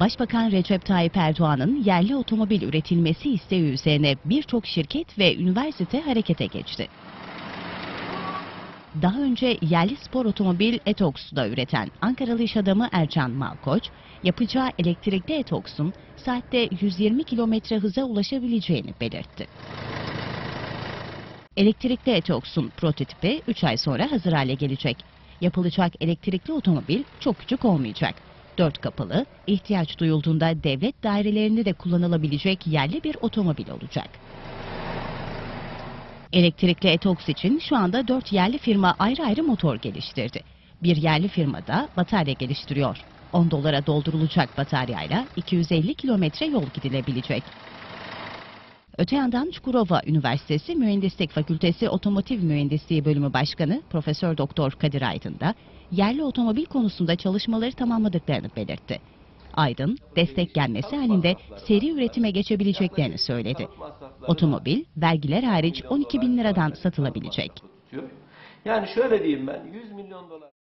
Başbakan Recep Tayyip Erdoğan'ın yerli otomobil üretilmesi isteği üzerine birçok şirket ve üniversite harekete geçti. Daha önce yerli spor otomobil Etox'u da üreten Ankaralı iş adamı Ercan Malkoç, yapacağı elektrikli Etox'un saatte 120 kilometre hıza ulaşabileceğini belirtti. Elektrikli Etox'un prototipi 3 ay sonra hazır hale gelecek. Yapılacak elektrikli otomobil çok küçük olmayacak. Dört kapılı, ihtiyaç duyulduğunda devlet dairelerinde de kullanılabilecek yerli bir otomobil olacak. Elektrikli Etox için şu anda 4 yerli firma ayrı ayrı motor geliştirdi. Bir yerli firma da batarya geliştiriyor. 10 dolara doldurulacak bataryayla 250 kilometre yol gidilebilecek. Öte yandan Çukurova Üniversitesi Mühendislik Fakültesi Otomotiv Mühendisliği Bölümü Başkanı Profesör Doktor Kadir Aydın da yerli otomobil konusunda çalışmaları tamamladıklarını belirtti. Aydın, destek gelmesi halinde seri üretime geçebileceklerini söyledi. Otomobil, vergiler hariç 12 bin liradan satılabilecek. Yani şöyle diyeyim ben 100 milyon dolar